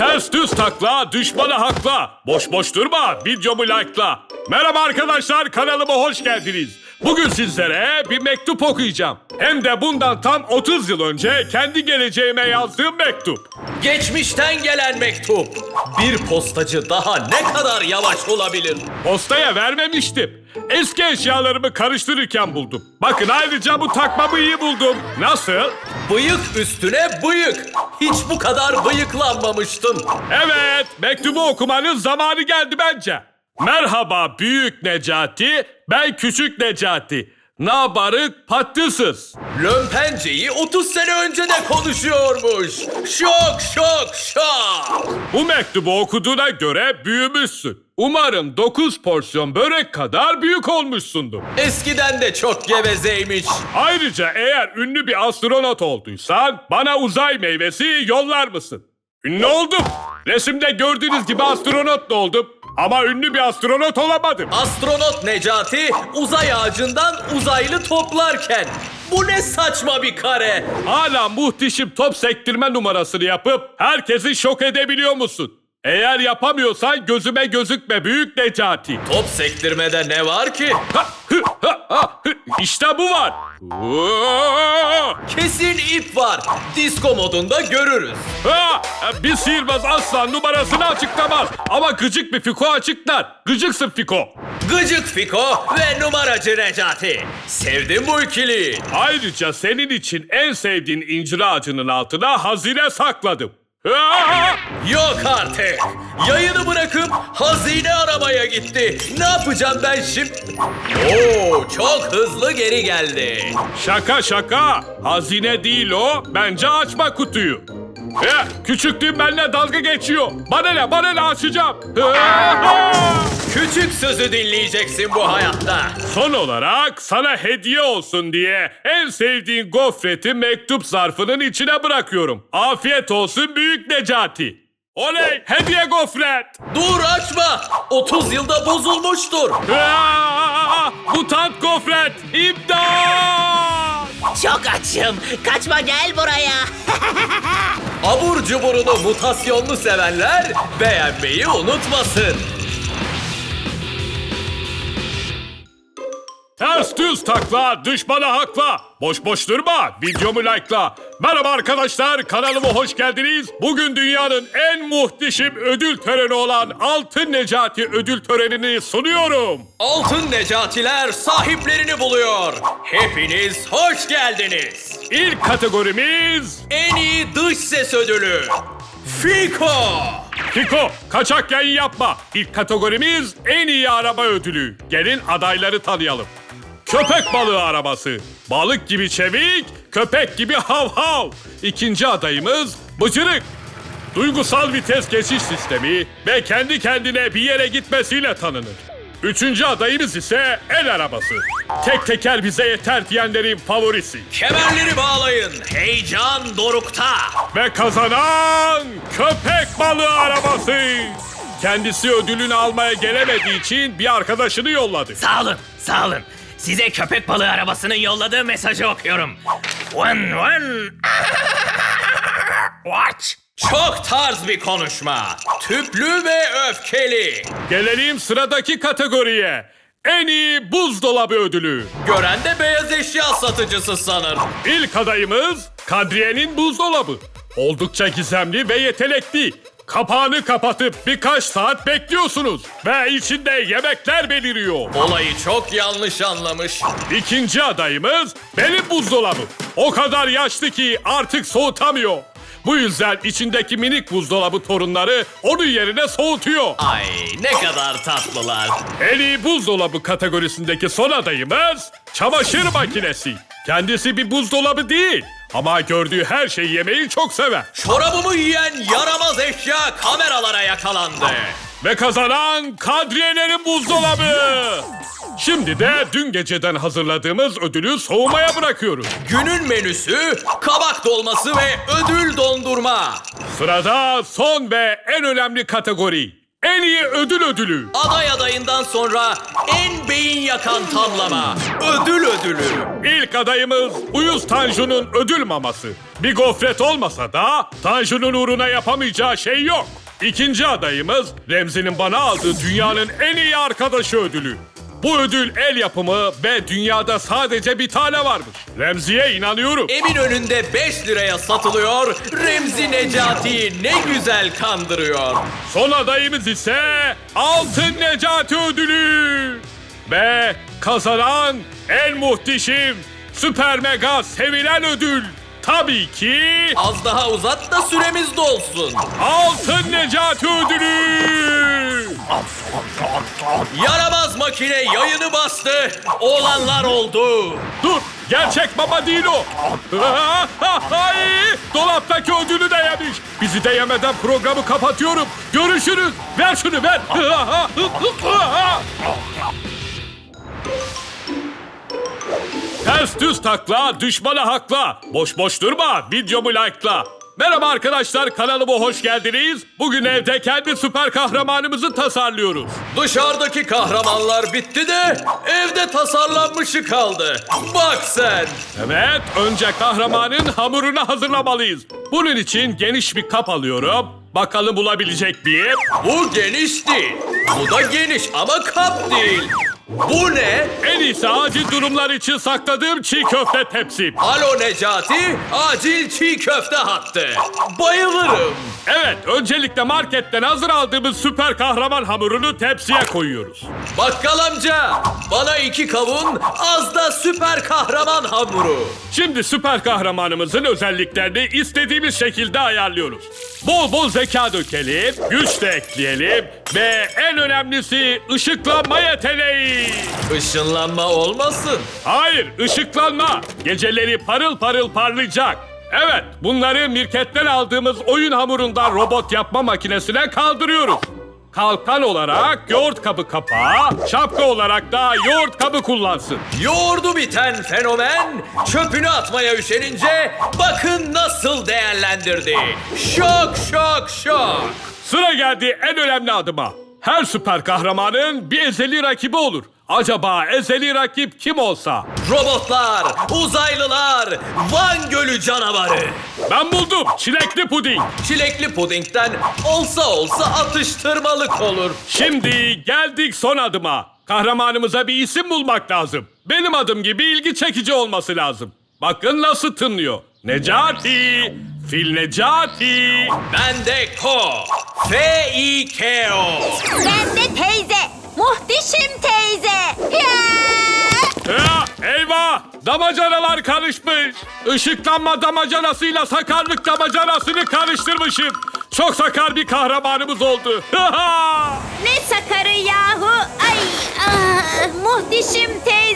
Ters düz takla, düşmanı hakla. Boş boş durma, videomu like'la. Merhaba arkadaşlar, kanalıma hoş geldiniz. Bugün sizlere bir mektup okuyacağım. Hem de bundan tam 30 yıl önce kendi geleceğime yazdığım mektup. Geçmişten gelen mektup. Bir postacı daha ne kadar yavaş olabilir? Postaya vermemiştim. Eski eşyalarımı karıştırırken buldum. Bakın ayrıca bu takmamı iyi buldum. Nasıl? Bıyık üstüne bıyık. Hiç bu kadar bıyıklanmamıştın. Evet, mektubu okumanın zamanı geldi bence. Merhaba büyük Necati, ben küçük Necati. Nabarık patlısız. Lömpenceyi 30 sene önce de konuşuyormuş. Şok şok şok. Bu mektubu okuduğuna göre büyümüşsün. Umarım 9 porsiyon börek kadar büyük olmuşsundur. Eskiden de çok gevezeymiş. Ayrıca eğer ünlü bir astronot olduysan bana uzay meyvesi yollar mısın? Ünlü oldum. Resimde gördüğünüz gibi astronot da oldum. Ama ünlü bir astronot olamadım. Astronot Necati uzay ağacından uzaylı toplarken. Bu ne saçma bir kare. Hala muhteşem top sektirme numarasını yapıp herkesi şok edebiliyor musun? Eğer yapamıyorsan gözüme gözükme büyük Necati. Top sektirmede ne var ki? Ha, hı, ha, ha, hı. İşte bu var. Oo! Kesin ip var. Disko modunda görürüz. Ha, bir sihirbaz asla numarasını açıklamaz. Ama gıcık bir Fiko açıklar. Gıcıksın Fiko. Gıcık Fiko ve numaracı Necati. Sevdim bu ikiliyi. Ayrıca senin için en sevdiğin incir ağacının altına hazine sakladım. Ha! Yok artık. Yayını bırakıp hazine aramaya gitti. Ne yapacağım ben şimdi? Oo, çok hızlı geri geldi. Şaka şaka. Hazine değil o. Bence açma kutuyu. Ya, küçüklüğüm benimle dalga geçiyor. Bana ne bana ne açacağım. Küçük sözü dinleyeceksin bu hayatta. Son olarak sana hediye olsun diye en sevdiğin gofreti mektup zarfının içine bırakıyorum. Afiyet olsun büyük Necati. Oley hediye gofret. Dur açma. 30 yılda bozulmuştur. Aa, mutant gofret. İmdat. Çok açım. Kaçma gel buraya. Abur cuburunu mutasyonlu sevenler beğenmeyi unutmasın. Ters düz takla, düşmana hakla. Boş boş durma, videomu like'la. Merhaba arkadaşlar, kanalıma hoş geldiniz. Bugün dünyanın en muhteşem ödül töreni olan Altın Necati ödül törenini sunuyorum. Altın Necatiler sahiplerini buluyor. Hepiniz hoş geldiniz. İlk kategorimiz En iyi dış ses ödülü. Fiko. Fiko, kaçak yayın yapma. İlk kategorimiz en iyi araba ödülü. Gelin adayları tanıyalım. Köpek balığı arabası. Balık gibi çevik, köpek gibi hav hav. İkinci adayımız Bıcırık. Duygusal vites geçiş sistemi ve kendi kendine bir yere gitmesiyle tanınır. Üçüncü adayımız ise el arabası. Tek teker bize yeter diyenlerin favorisi. Kemerleri bağlayın. Heyecan dorukta. Ve kazanan köpek balığı arabası. Kendisi ödülünü almaya gelemediği için bir arkadaşını yolladı. Sağ olun, sağ olun. Size köpek balığı arabasının yolladığı mesajı okuyorum. One one. Watch. Çok tarz bir konuşma. Tüplü ve öfkeli. Gelelim sıradaki kategoriye. En iyi buzdolabı ödülü. Gören de beyaz eşya satıcısı sanır. İlk adayımız Kadriye'nin buzdolabı. Oldukça gizemli ve yetenekli. Kapağını kapatıp birkaç saat bekliyorsunuz ve içinde yemekler beliriyor. Olayı çok yanlış anlamış. İkinci adayımız benim buzdolabım. O kadar yaşlı ki artık soğutamıyor. Bu yüzden içindeki minik buzdolabı torunları onun yerine soğutuyor. Ay ne kadar tatlılar. En iyi buzdolabı kategorisindeki son adayımız çamaşır makinesi. Kendisi bir buzdolabı değil ama gördüğü her şeyi yemeyi çok sever. Çorabımı yiyen yaramaz eşya kameralara yakalandı. Ve kazanan Kadriyelerin buzdolabı. Şimdi de dün geceden hazırladığımız ödülü soğumaya bırakıyoruz. Günün menüsü kabak dolması ve ödül dondurma. Sırada son ve en önemli kategori. En iyi ödül ödülü. Aday adayından sonra en beyin yakan tamlama. Ödül ödülü. İlk adayımız Uyuz Tanju'nun ödül maması. Bir gofret olmasa da Tanju'nun uğruna yapamayacağı şey yok. İkinci adayımız Remzi'nin bana aldığı dünyanın en iyi arkadaşı ödülü. Bu ödül el yapımı ve dünyada sadece bir tane varmış. Remzi'ye inanıyorum. Emin önünde 5 liraya satılıyor. Remzi Necati'yi ne güzel kandırıyor. Son adayımız ise Altın Necati Ödülü. Ve kazanan en muhteşem, süper mega sevilen ödül. Tabii ki Az daha uzat da süremiz dolsun. Altın Necati Ödülü. Yaramaz makine yayını bastı. Olanlar oldu. Dur, gerçek baba değil o. Ay, dolaptaki ödülü de yemiş. Bizi de yemeden programı kapatıyorum. Görüşürüz. Ver şunu ver. Ters düz takla, düşmana hakla. Boş boş durma, videomu like'la. Merhaba arkadaşlar, kanalıma hoş geldiniz. Bugün evde kendi süper kahramanımızı tasarlıyoruz. Dışarıdaki kahramanlar bitti de evde tasarlanmışı kaldı. Bak sen. Evet, önce kahramanın hamurunu hazırlamalıyız. Bunun için geniş bir kap alıyorum. Bakalım bulabilecek miyim? Bu geniş değil. Bu da geniş ama kap değil. Bu ne? En iyisi acil durumlar için sakladığım çiğ köfte tepsim. Alo Necati, acil çiğ köfte hattı. Bayılırım. Evet, öncelikle marketten hazır aldığımız süper kahraman hamurunu tepsiye koyuyoruz. Bakkal amca, bana iki kavun, az da süper kahraman hamuru. Şimdi süper kahramanımızın özelliklerini istediğimiz şekilde ayarlıyoruz. Bol bol zeka dökelim, güç de ekleyelim ve en önemlisi ışıklanma yeteneği. Işınlanma olmasın. Hayır, ışıklanma. Geceleri parıl parıl parlayacak. Evet, bunları mirketten aldığımız oyun hamurundan robot yapma makinesine kaldırıyoruz. Kalkan olarak yoğurt kabı kapağı, şapka olarak da yoğurt kabı kullansın. Yoğurdu biten fenomen çöpünü atmaya üşenince bakın nasıl değerlendirdi. Şok şok şok. Sıra geldi en önemli adıma. Her süper kahramanın bir ezeli rakibi olur. Acaba ezeli rakip kim olsa? Robotlar, uzaylılar, Van Gölü canavarı. Ben buldum. Çilekli puding. Çilekli pudingden olsa olsa atıştırmalık olur. Şimdi geldik son adıma. Kahramanımıza bir isim bulmak lazım. Benim adım gibi ilgi çekici olması lazım. Bakın nasıl tınlıyor. Necati. Fil Necati. Ben de Ko. F-I-K-O. Ben de teyze. Muhteşem teyze. Ya! Ya, eyvah! Damacanalar karışmış. Işıklanma damacanasıyla sakarlık damacanasını karıştırmışım. Çok sakar bir kahramanımız oldu. Ne sakarı yahu. Ay, ah, muhteşem teyze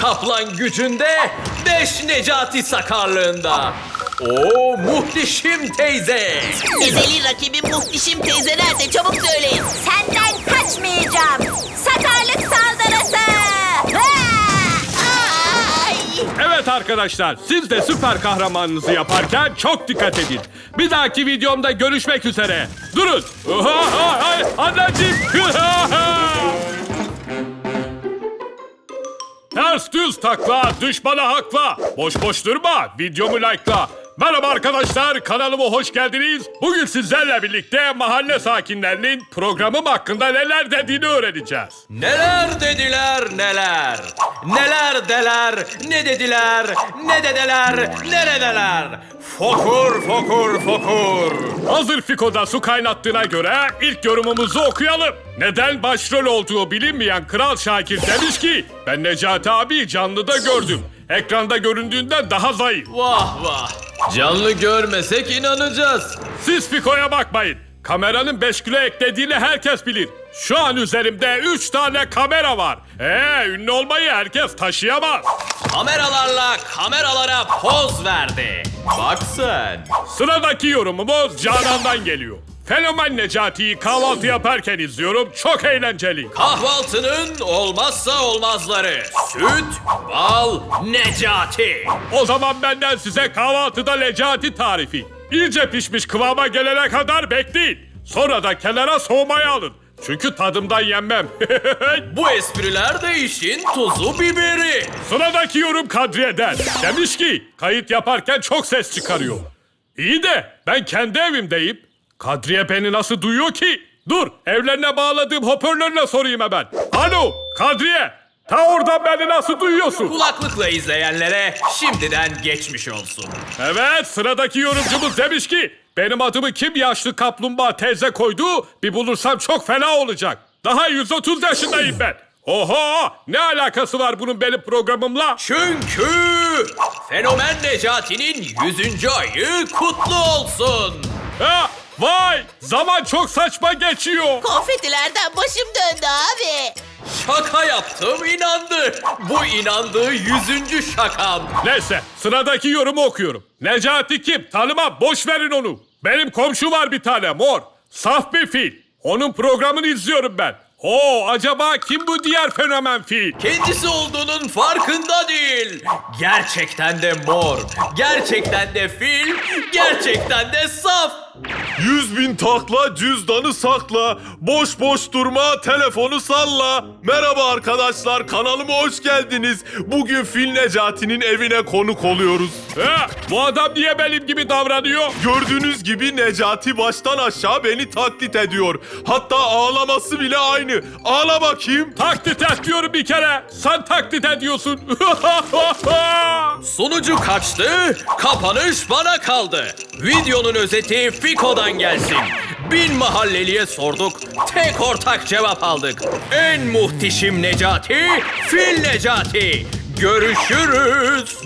kaplan gücünde, beş Necati sakarlığında. Oo muhteşem teyze. Ezeli rakibim muhteşem teyze nerede? Çabuk söyleyin. Senden kaçmayacağım. Sakarlık saldırısı. Evet arkadaşlar, siz de süper kahramanınızı yaparken çok dikkat edin. Bir dahaki videomda görüşmek üzere. Durun. Anneciğim. Ters düz takla, düşmana hakla. Boş boş durma, videomu like'la. Merhaba arkadaşlar, kanalıma hoş geldiniz. Bugün sizlerle birlikte mahalle sakinlerinin programım hakkında neler dediğini öğreneceğiz. Neler dediler neler. Neler deler, ne dediler, ne dedeler, neredeler. Fokur fokur fokur. Hazır Fiko'da su kaynattığına göre ilk yorumumuzu okuyalım. Neden başrol olduğu bilinmeyen Kral Şakir demiş ki ben Necati abi canlıda gördüm. Ekranda göründüğünden daha zayıf. Vah vah. Canlı görmesek inanacağız. Siz Fiko'ya bakmayın. Kameranın 5 kilo eklediğini herkes bilir. Şu an üzerimde 3 tane kamera var. Ee, ünlü olmayı herkes taşıyamaz. Kameralarla kameralara poz verdi. Bak sen. Sıradaki yorumumuz Canan'dan geliyor. Fenomen Necati'yi kahvaltı yaparken izliyorum. Çok eğlenceli. Kahvaltının olmazsa olmazları. Süt, bal, Necati. O zaman benden size kahvaltıda Necati tarifi. İyice pişmiş kıvama gelene kadar bekleyin. Sonra da kenara soğumaya alın. Çünkü tadımdan yenmem. Bu espriler de işin tuzu biberi. Sıradaki yorum Kadriye'den. Demiş ki kayıt yaparken çok ses çıkarıyor. İyi de ben kendi evimdeyim. Kadriye beni nasıl duyuyor ki? Dur evlerine bağladığım hoparlörle sorayım hemen. Alo Kadriye. Ta oradan beni nasıl duyuyorsun? Kulaklıkla izleyenlere şimdiden geçmiş olsun. Evet sıradaki yorumcumuz demiş ki benim adımı kim yaşlı kaplumbağa teyze koydu bir bulursam çok fena olacak. Daha 130 yaşındayım ben. Oho ne alakası var bunun benim programımla? Çünkü Fenomen Necati'nin 100. ayı kutlu olsun. Ha, vay zaman çok saçma geçiyor. Konfetilerden başım döndü abi. Şaka yaptım inandı. Bu inandığı 100. şakam. Neyse sıradaki yorumu okuyorum. Necati kim? Tanımam boş verin onu. Benim komşu var bir tane mor. Saf bir fil. Onun programını izliyorum ben. Oo acaba kim bu diğer fenomen fil? Kendisi olduğunun farkında değil. Gerçekten de mor. Gerçekten de fil. Gerçekten de saf. Yüz bin takla cüzdanı sakla. Boş boş durma telefonu salla. Merhaba arkadaşlar kanalıma hoş geldiniz. Bugün Fil Necati'nin evine konuk oluyoruz. Ha, bu adam niye benim gibi davranıyor? Gördüğünüz gibi Necati baştan aşağı beni taklit ediyor. Hatta ağlaması bile aynı. Ağla bakayım. Taklit et diyorum bir kere. Sen taklit ediyorsun. Sunucu kaçtı, kapanış bana kaldı. Videonun özeti Fiko'dan gelsin. Bin mahalleliye sorduk, tek ortak cevap aldık. En muhteşem Necati, Fil Necati. Görüşürüz.